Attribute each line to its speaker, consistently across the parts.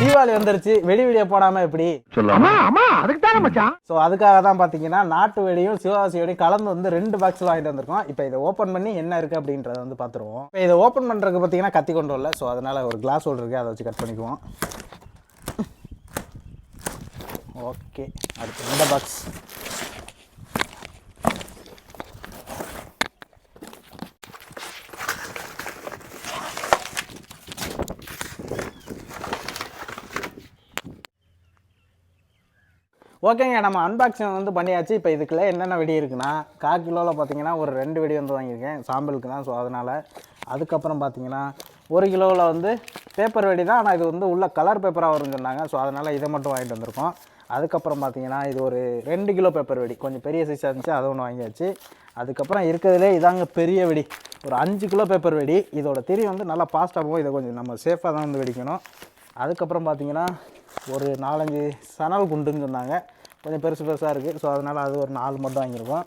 Speaker 1: தீபாவளி வந்துருச்சு. வெடி வெடிய போடாம எப்படி? ஸோ அதுக்காக தான் பார்த்தீங்கன்னா நாட்டு வெடியும் சிவகாசி வெடியும் கலந்து வந்து ரெண்டு பாக்ஸ் வாங்கிட்டு வந்திருக்கோம். இப்போ இதை ஓப்பன் பண்ணி என்ன இருக்குது அப்படின்றத வந்து பார்த்துருவோம் இப்போ இதை ஓப்பன் பண்ணுறதுக்கு பார்த்தீங்கன்னா கத்தி கொண்டு வரல. ஸோ அதனால் ஒரு கிளாஸ் ஹோல்டர் இருக்குது அதை வச்சு கட் பண்ணிக்குவோம். ஓகே அடுத்து இந்த பாக்ஸ் ஓகேங்க நம்ம அன்பாக்சிங் வந்து பண்ணியாச்சு. இப்போ இதுக்குள்ள என்னென்ன வெடி இருக்குன்னா கால் கிலோவில் பார்த்தீங்கன்னா ஒரு ரெண்டு வெடி வந்து வாங்கியிருக்கேன். சாம்பிளுக்கு தான் ஸோ அதனால் அதுக்கப்புறம் பார்த்தீங்கன்னா ஒரு கிலோவில் வந்து பேப்பர் வெடி தான். ஆனால் இது வந்து உள்ள கலர் பேப்பராக வரும்னு சொன்னாங்க. ஸோ அதனால் இதை மட்டும் வாங்கிட்டு வந்திருக்கோம். அதுக்கப்புறம் பார்த்தீங்கன்னா இது ஒரு ரெண்டு கிலோ பேப்பர் வெடி. கொஞ்சம் பெரிய சைஸாக இருந்துச்சு அதை ஒன்று வாங்கியாச்சு. அதுக்கப்புறம் இருக்கிறதுலே இதாங்க பெரிய வெடி. ஒரு அஞ்சு கிலோ பேப்பர் வெடி. இதோட திரி வந்து நல்லா ஃபாஸ்ட்டாக போகும். இதை கொஞ்சம் நம்ம சேஃபாக தான் வந்து வெடிக்கணும். அதுக்கப்புறம் பார்த்தீங்கன்னா ஒரு நாலஞ்சு சணல் குண்டுன்னு சொன்னாங்க. கொஞ்சம் பெருசு பெருசாக இருக்குது ஸோ அதனால் அது ஒரு நாலு மட்டும் வாங்கியிருக்கோம்.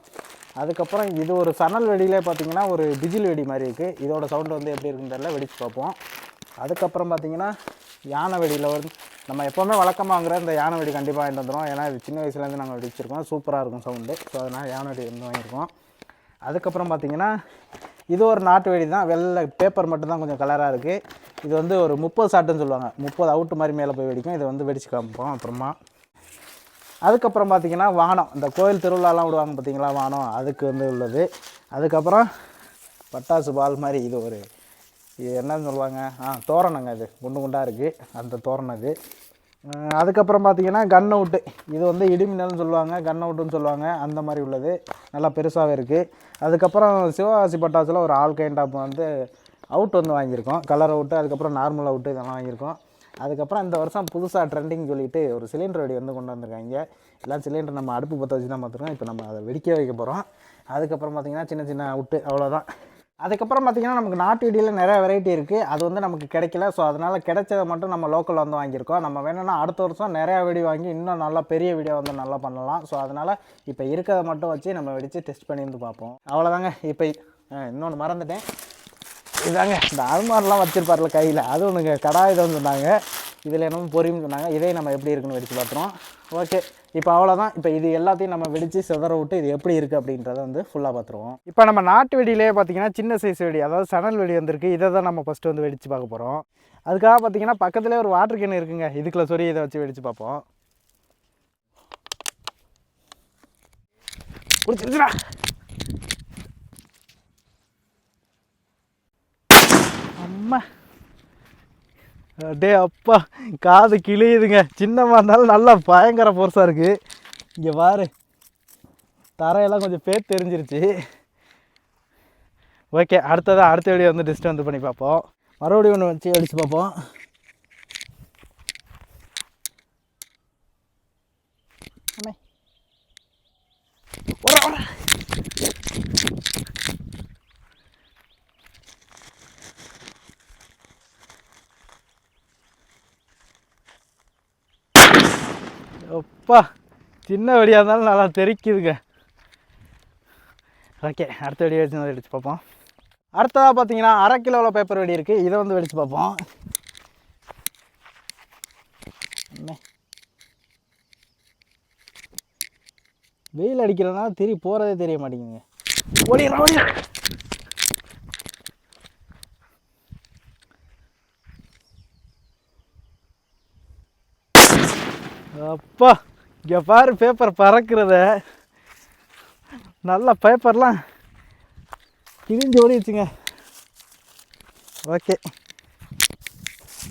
Speaker 1: அதுக்கப்புறம் இது ஒரு சணல் வெடியிலே பார்த்தீங்கன்னா ஒரு டிஜில் வெடி மாதிரி இருக்குது இதோட சவுண்டு வந்து எப்படி இருக்குன்னு தெரியல வெடிச்சு பார்ப்போம். அதுக்கப்புறம் பார்த்தீங்கன்னா யானை வெடியில் வந்து நம்ம எப்போவுமே வழக்கமாக வாங்குற இந்த யானை வெடி கண்டிப்பாக வாங்கிட்டு வந்துடும் ஏன்னா இது சின்ன வயசுலேருந்து நாங்கள் வெடிச்சிருக்கோம். சூப்பராக இருக்கும் சவுண்டு ஸோ அதனால் யானை வெடி வந்து வாங்கியிருக்கோம். அதுக்கப்புறம் பார்த்தீங்கன்னா இது ஒரு நாட்டு வெடி தான். வெள்ளை பேப்பர் மட்டும்தான் கொஞ்சம் கலராக இருக்குது இது வந்து ஒரு முப்பது சாட்டுன்னு சொல்லுவாங்க. முப்பது அவுட்டு மாதிரி மேலே போய் வெடிக்கும். இதை வந்து வெடிச்சு காமிப்போம் அப்புறமா. அதுக்கப்புறம் பார்த்திங்கன்னா வானம். இந்த கோயில் திருவிழாலாம் விடுவாங்க பார்த்தீங்களா? வானம். அதுக்கு வந்து உள்ளது. அதுக்கப்புறம் பட்டாசு பால் மாதிரி இது ஒரு இது என்னன்னு சொல்லுவாங்க? ஆ தோரணங்க இது குண்டு குண்டாக இருக்குது அந்த தோரணம் இது அதுக்கப்புறம் பார்த்திங்கன்னா கன் அவுட்டு இது வந்து இடிமின்னல்னு சொல்லுவாங்க. கன் அவுட்டுன்னு சொல்லுவாங்க. அந்த மாதிரி உள்ளது. நல்லா பெருசாகவே இருக்குது அதுக்கப்புறம் சிவகாசி பட்டாசில் ஒரு ஆல் கைண்ட் ஆப் வந்து அவுட் வந்து வாங்கியிருக்கோம். கலர் அவுட்டு அதுக்கப்புறம் நார்மல் அவுட்டு இதெல்லாம் வாங்கியிருக்கோம். அதுக்கப்புறம் இந்த வருஷம் புதுசாக ட்ரெண்டிங் சொல்லிட்டு ஒரு சிலிண்டர் வெடி வந்து கொண்டு வந்திருக்காங்க. எல்லாம் சிலிண்டர் நம்ம அடுப்பு பற்ற வச்சு தான் பார்த்துருக்கோம். இப்போ நம்ம அதை வெடிக்க வைக்க போகிறோம் அதுக்கப்புறம் பார்த்திங்கன்னா சின்ன சின்ன அவுட்டு அவ்வளோதான் அதுக்கப்புறம் பார்த்திங்கன்னா நமக்கு நாட்டு வெடியில் நிறைய வெரைட்டி இருக்குது அது வந்து நமக்கு கிடைக்கல. ஸோ அதனால் கிடைச்சதை மட்டும் நம்ம லோக்கலில் வந்து வாங்கியிருக்கோம். நம்ம வேணும்னா அடுத்த வருஷம் நிறையா வெடி வாங்கி இன்னும் நல்லா பெரிய வீடியோ வந்து நல்லா பண்ணலாம். ஸோ அதனால் இப்போ இருக்கிறத மட்டும் வச்சு நம்ம வெடித்து டெஸ்ட் பண்ணி வந்து பார்ப்போம். அவ்வளோதாங்க இப்போ இன்னொன்று மறந்துட்டேன். இதாங்க இந்த அல்மாரெலாம் வச்சுருப்பார்ல கையில் அது ஒன்றுங்க கடாயுதம்னு சொன்னாங்க. இதில் என்னமோ பொரியும்னு சொன்னாங்க. இதே நம்ம எப்படி இருக்குன்னு வெடிச்சு பார்த்துருவோம். ஓகே இப்போ அவ்வளோதான் இப்போ இது எல்லாத்தையும் நம்ம வெடித்து சிதற விட்டு இது எப்படி இருக்குது அப்படின்றத வந்து ஃபுல்லாக பார்த்துருவோம். இப்போ நம்ம நாட்டு வெடியிலே பார்த்தீங்கன்னா சின்ன சைஸ் வெடி அதாவது சணல் வெடி வந்திருக்கு. இதை தான் நம்ம ஃபஸ்ட்டு வந்து வெடித்து பார்க்க போகிறோம் அதுக்காக பார்த்தீங்கன்னா பக்கத்துலேயே ஒரு வாட்டர் கேன் இருக்குங்க. இதுக்குள்ள சொறி இதை வச்சு வெடித்து பார்ப்போம். பிடிச்சிருச்சுடா அம்மா. அடே அப்பா காது கிழியுதுங்க. சின்னமாக இருந்தாலும் நல்லா பயங்கர பொருசாக இருக்குது இங்கே பாரு. தரையெல்லாம் கொஞ்சம் பேர் தெரிஞ்சிருச்சு. ஓகே அடுத்ததான் அடுத்த வீடியோ வந்து டிஸ்ட் வந்து பண்ணி பார்ப்போம். மறுபடியும் ஒன்று வச்சு அடித்து பார்ப்போம். அம்மே. அப்பா சின்ன வெடியாக இருந்தாலும் நல்லா தெரிக்குதுங்க. ஓகே அடுத்த வெடி வச்சு வந்து வெடிச்சு பார்ப்போம். அடுத்ததாக பார்த்தீங்கன்னா அரை கிலோவில் பேப்பர் வெடி இருக்குது இதை வந்து வெடிச்சு பார்ப்போம். வெயில் அடிக்கிறதுனால திரி போகிறதே தெரிய மாட்டேங்குங்க ஓடிடுறா ஓடிடுறா. அப்பா இங்கே பாரு பேப்பர் பறக்கிறத. நல்ல பேப்பர்லாம் கிழிஞ்சு ஓடிடுச்சுங்க. ஓகே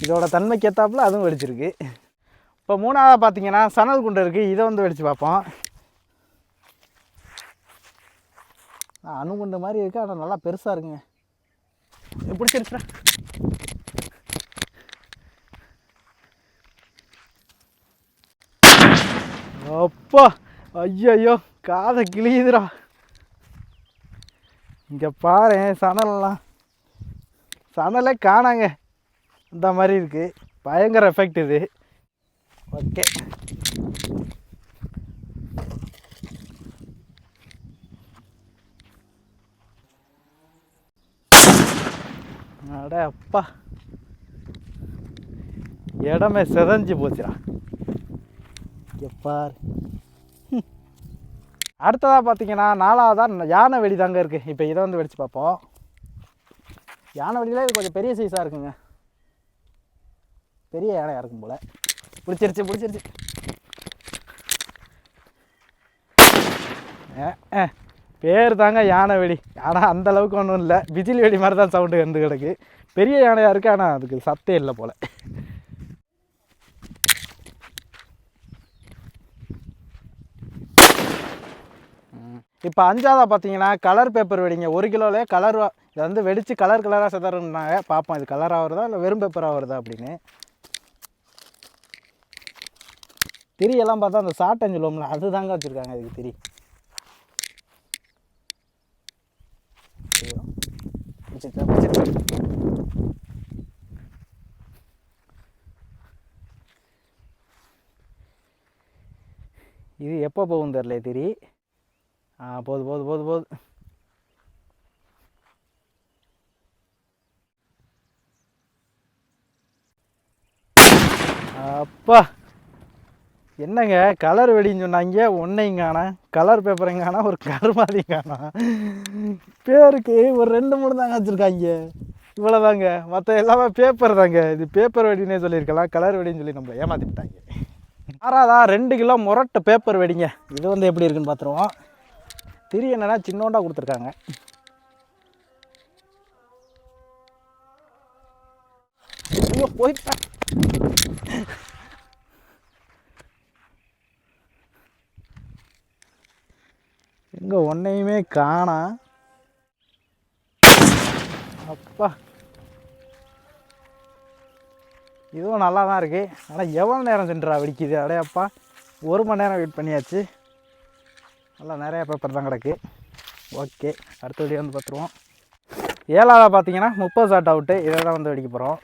Speaker 1: இதோட தன்மைக்கு ஏற்றாப்புல அதுவும் வெடிச்சிருக்கு. இப்போ மூணாவது பார்த்தீங்கன்னா சணல் குண்டு இருக்குது இதை வந்து வெடித்து பார்ப்போம். அணுகுண்டு மாதிரி இருக்குது ஆனால் நல்லா பெருசாக இருக்குங்க. பிடிச்சிருச்சுடா. அப்பா ஐயோ காதை கிழியுதுடா. இங்கே பாரு சணல்லாம். சணலே காணாங்க. இந்த மாதிரி இருக்குது பயங்கர எஃபெக்ட் இது. ஓகே அட அப்பா. இடமே செதஞ்சு போச்சுடா. எப்பார் அடுத்ததாக பார்த்தீங்கன்னா நாலாவதாக யானை வெடி தாங்க இருக்குது இப்போ இதை வந்து வெடிச்சு பார்ப்போம். யானை வெடியில் இது கொஞ்சம் பெரிய சைஸாக இருக்குங்க. பெரிய யானையாக இருக்கும் போல். பிடிச்சிருச்சு பிடிச்சிருச்சு. பேர் தாங்க யானை வெடி. ஆனால் அந்த அளவுக்கு ஒன்றும் இல்லை. விஜில் வெடி மாதிரி தான் சவுண்டு வந்து கிடக்கு. பெரிய யானையாக இருக்குது ஆனால் அதுக்கு சத்தே இல்லை போல். இப்போ அஞ்சாவதாக பார்த்தீங்கன்னா கலர் பேப்பர் வெடிங்க. ஒரு கிலோலே கலர் இதை வந்து வெடித்து கலர் கலராக செதறுனாங்க பார்ப்போம் இது கலராக வருதா இல்லை வெறும் பேப்பராக வருதா அப்படின்னு. திரியெல்லாம் பார்த்தா அந்த சாட்டன் சொல்லுவோம்ல அது தாங்க வச்சுருக்காங்க இதுக்கு திரி. இது எப்போ போகும் தெரில திரி. ஆ போது போது போது போது. அப்பா என்னங்க? கலர் வெடின்னு சொன்னாங்க. ஒன்றையும் காணா கலர் பேப்பரையும் காணா ஒரு கருமாதியும் காணா பேருக்கு ஒரு ரெண்டு மூணு தாங்க வச்சுருக்காங்க. இவ்வளோதாங்க மற்ற எல்லாமே பேப்பர் தாங்க. இது பேப்பர் வெடினே சொல்லியிருக்கலாம். கலர் வெடின்னு சொல்லி நம்மளை ஏமாற்றிட்டாங்க ஆறாதா? ரெண்டு கிலோ முரட்டு பேப்பர் வெடிங்க. இது வந்து எப்படி இருக்குன்னு பார்த்துருவோம் திரி என்னன்னா சின்னோண்டா கொடுத்துருக்காங்க. ஐயோ போயிட்டேன் எங்க ஒன்றையுமே காணா. அப்பா. இதுவும் நல்லா தான் இருக்கு. ஆனால் எவ்வளோ நேரம் சென்றா வெடிக்குது? அடையப்பா. அப்பா ஒரு மணி நேரம் வெயிட் பண்ணியாச்சு. நல்லா நிறையா பேப்பர் தான் கிடக்கு. ஓகே அடுத்த வீடியோ வந்து பார்த்துருவோம். ஏழாவது பார்த்தீங்கன்னா முப்பது ஷாட் அவுட்டு இதை தான் வந்து வெடிக்க போகிறோம்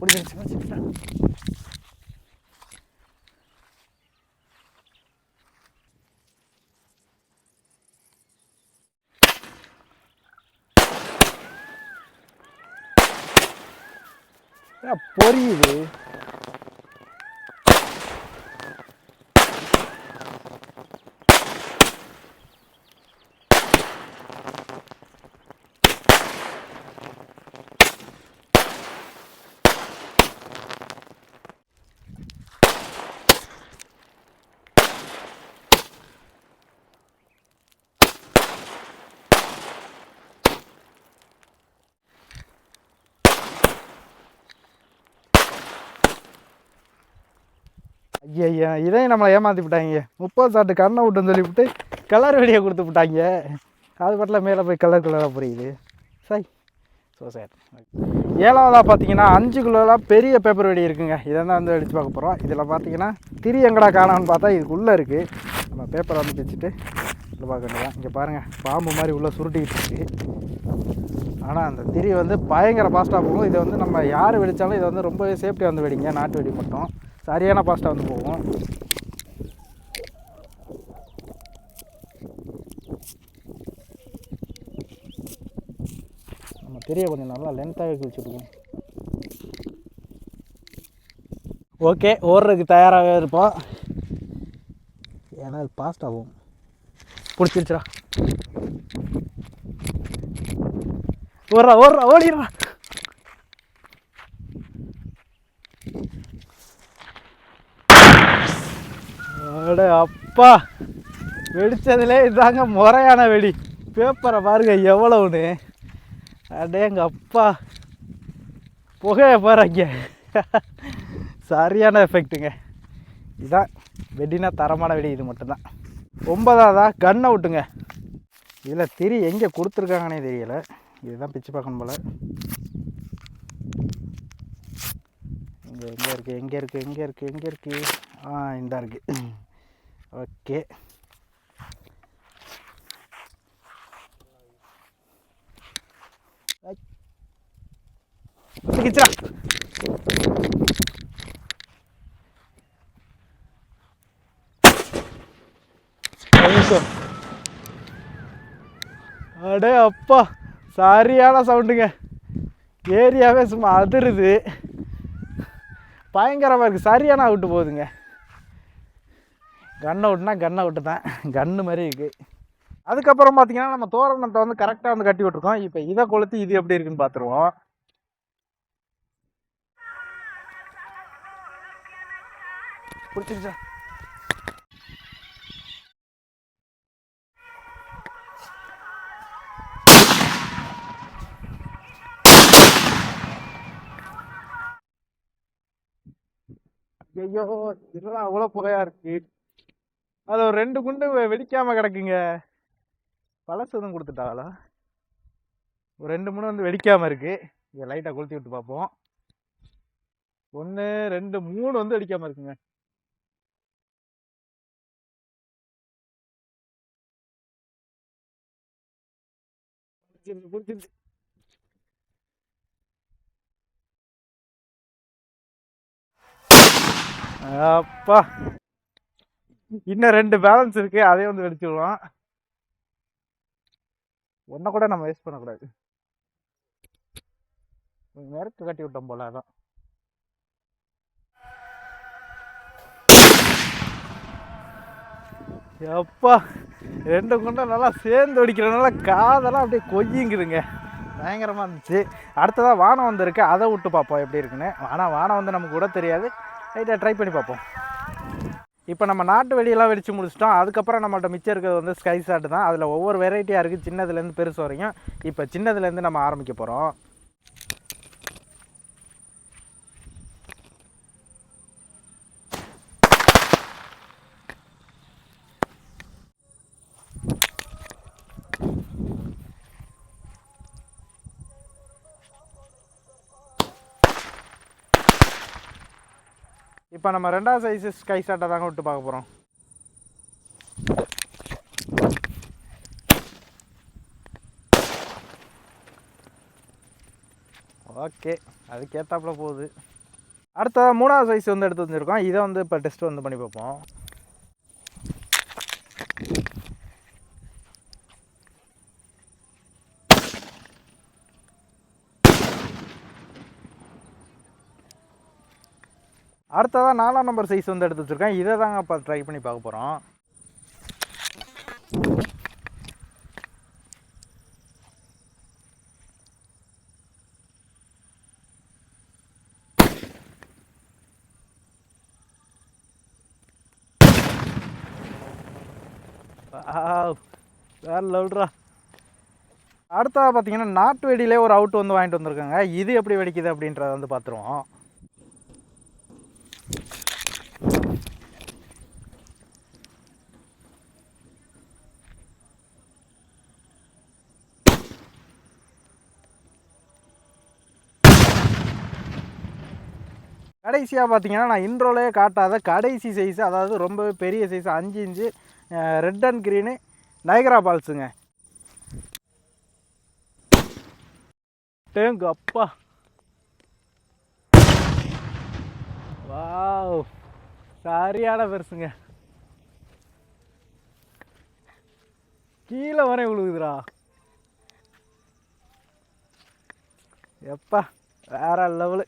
Speaker 1: பிடிச்சிருச்சு பிடிச்சிருச்சா ஏன் பொரியுது. ஐயா இதையும் நம்மளை ஏமாற்றி விட்டாங்க முப்பது சாட்டு கண்ணை விட்டுன்னு சொல்லிவிட்டு கலர் வெடியை கொடுத்து விட்டாங்க அது பாட்டில் மேலே போய் கலர் கலராக புரியுது. சாய் ஸோ சார் ஏழாவதாக பார்த்தீங்கன்னா அஞ்சு கிலோலாம் பெரிய பேப்பர் வெடி இருக்குங்க. இதை தான் வந்து அடித்து பார்க்க போகிறோம் இதில் பார்த்தீங்கன்னா திரி எங்கடா காணான்னு பார்த்தா இதுக்குள்ளே இருக்குது நம்ம பேப்பரை வந்து வச்சுட்டு இதில் பார்க்க வேண்டியதான் இங்கே பாருங்கள் பாம்பு மாதிரி உள்ளே சுருட்டிக்கிட்டு இருக்கு. ஆனால் அந்த திரி வந்து பயங்கர ஃபாஸ்ட்டாக போகும். இதை வந்து நம்ம யார் வெடித்தாலும் இதை வந்து ரொம்பவே சேஃப்டியாக வந்து வெடிங்க. நாட்டு வெடி மட்டும். சரியான ஃபாஸ்ட்டாக வந்து போகும். நம்ம தெரிய கொஞ்சம் நல்லா லென்த்தாகவே குளிச்சுருக்கோம் ஓகே ஓடுறதுக்கு தயாராகவே இருப்போம். ஏன்னா அது பாஸ்ட் ஆகும். பிடிச்சிருச்சுடா. ஓடுறா ஓடுறா ஓடிடுறா. அட அப்பா. வெடிச்சதுலே இதாங்க முறையான வெடி. பேப்பரை பாருங்க எவ்வளவுன்னு. அடே எங்கள் அப்பா. புகையை பாருங்க. சரியான எஃபெக்ட்டுங்க இதுதான் வெடினா தரமான வெடி இது மட்டும்தான். ஒன்பதாவதா கண்ணை விட்டுங்க இதில் திரி எங்கே கொடுத்துருக்காங்கன்னே தெரியலை. இதுதான் பிச்சு பார்க்கணும் போல். இங்கே எங்கே இருக்குது எங்கே இருக்குது எங்கே இருக்குது எங்கே இருக்குது ஆ இந்தா இருக்குது ஓகே. அடே அப்பா சரியான சவுண்டுங்க. ஏரியாவே சும்மா அதிருது. பயங்கரமாக இருக்கு. சரியான அவுட்டு போகுதுங்க. கன் அவுட்னா கன் அவுட்டு தான். கன்று மாதிரி இருக்குது அதுக்கப்புறம் பார்த்தீங்கன்னா நம்ம தோரணத்தை வந்து கரெக்டாக வந்து கட்டி விட்ருக்கோம் இப்போ இதை கொளுத்தி இது எப்படி இருக்குன்னு பார்த்துருவோம் பிடிச்சிருச்சா? ஐயோ இதெல்லாம் அவ்வளோ புகையா இருக்கு. அது ஒரு ரெண்டு குண்டு வெடிக்காமல் வெடிக்காம கிடக்குங்க. பழசு எதுவும் கொடுத்துட்டாங்களா ஒரு ரெண்டு மூணு வந்து வெடிக்காம இருக்கு. இதை லைட்டாக கொளுத்தி விட்டு பார்ப்போம் ஒன்று ரெண்டு மூணு வந்து வெடிக்காம இருக்குங்க. அப்பா. இன்னும் ரெண்டு பேலன்ஸ் இருக்கு அதே வந்து வெடிச்சிடுவோம் ஒன்றை கூட நம்ம வேஸ்ட் பண்ணக்கூடாது. நேரத்து கட்டி விட்டோம் போல அதான். எப்பா ரெண்டு குண்டை நல்லா சேர்ந்து அடிக்கிறனால காதெல்லாம் அப்படியே கொய்யுங்குதுங்க. பயங்கரமாக இருந்துச்சு. அடுத்ததாக வானம் வந்திருக்கு. அதை விட்டு பார்ப்போம் எப்படி இருக்குன்னு. ஆனால் வானம் வந்து நமக்கு கூட தெரியாது. ரைட்டாக ட்ரை பண்ணி பார்ப்போம். இப்போ நம்ம நாட்டு வெடியெல்லாம் வெடித்து முடிச்சிட்டோம். அதுக்கப்புறம் நம்மள்ட்ட மிச்சம் இருக்கிறது வந்து ஸ்கை ஷாட் தான். அதில் ஒவ்வொரு வெரைட்டியாக இருக்குது சின்னதுலேருந்து பெருசு வரைக்கும் இப்போ சின்னதுலேருந்து நம்ம ஆரம்பிக்க போகிறோம் இப்போ நம்ம ரெண்டாவது சைஸு ஸ்கை சாட்டை தாங்க விட்டு பார்க்க போகிறோம் ஓகே அதுக்கேற்றாப்புல போகுது. அடுத்த மூணாவது சைஸ் வந்து எடுத்து வந்திருக்கோம் இதை வந்து இப்போ டெஸ்ட் வந்து பண்ணி பார்ப்போம். அடுத்ததாக நாலாம் நம்பர் சைஸ் வந்து எடுத்து வச்சுருக்கேன். இதை தாங்க இப்போ ட்ரை பண்ணி பார்க்க போகிறோம் வேற லவுட்ரா அடுத்ததாக பார்த்தீங்கன்னா நாட்டு வெடியிலே ஒரு அவுட் வந்து வாங்கிட்டு வந்திருக்காங்க. இது எப்படி வெடிக்குது அப்படின்றத வந்து பார்த்துருவோம். கடைசியாக பார்த்தீங்கன்னா நான் இன்ட்ரோலே காட்டாத கடைசி சைஸு அதாவது ரொம்ப பெரிய சைஸ் அஞ்சு inch red and green Niagara பால்ஸுங்க tank அப்பா. வாவ். சரியான பெருசுங்க. கீழே வரை விழுகுதுடா எப்பா வேற லெவலு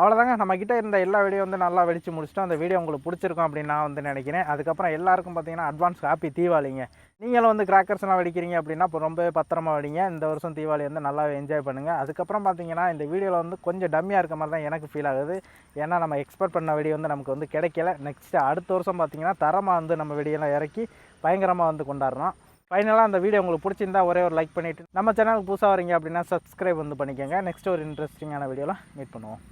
Speaker 1: அவ்வளோதாங்க நம்மக்கிட்ட இருந்த எல்லா வீடியோ வந்து நல்லா வெடிச்சு முடிச்சுட்டோம் அந்த வீடியோ உங்களுக்கு பிடிச்சிருக்கும் அப்படின்னு நான் வந்து நினைக்கிறேன். அதுக்கப்புறம் எல்லாருக்கும் பார்த்தீங்கன்னா அட்வான்ஸ் ஹாப்பி தீபாவளிங்க. நீங்களும் வந்து கிராக்கர்ஸ்லாம் வெடிக்கிறீங்க அப்படின்னா இப்போ ரொம்பவே பத்திரமா வெடிங்க. இந்த வருஷம் தீபாவளி வந்து நல்லா என்ஜாய் பண்ணுங்கள் அதுக்கப்புறம் பார்த்தீங்கன்னா இந்த வீடியோவில் வந்து கொஞ்சம் டம்மியாக இருக்க மாதிரி தான் எனக்கு ஃபீல் ஆகுது. ஏன்னா நம்ம எக்ஸ்பெக்ட் பண்ண வீடியோ வந்து நமக்கு வந்து கிடைக்கல. நெக்ஸ்ட்டு அடுத்த வருஷம் பார்த்தீங்கன்னா தரமாக வந்து நம்ம வெடியெல்லாம் இறக்கி பயங்கரமாக வந்து கொண்டாடுறோம். ஃபைனலாக அந்த வீடியோ உங்களுக்கு பிடிச்சிருந்தா ஒரே ஒரு லைக் பண்ணிவிட்டு நம்ம சேனலுக்கு புதுசாக வரீங்க அப்படின்னா சப்ஸ்கிரைப் வந்து பண்ணிக்கோங்க. நெக்ஸ்ட் ஒரு இன்ட்ரெஸ்டிங்கான வீடியோலாம் மீட் பண்ணுவோம்.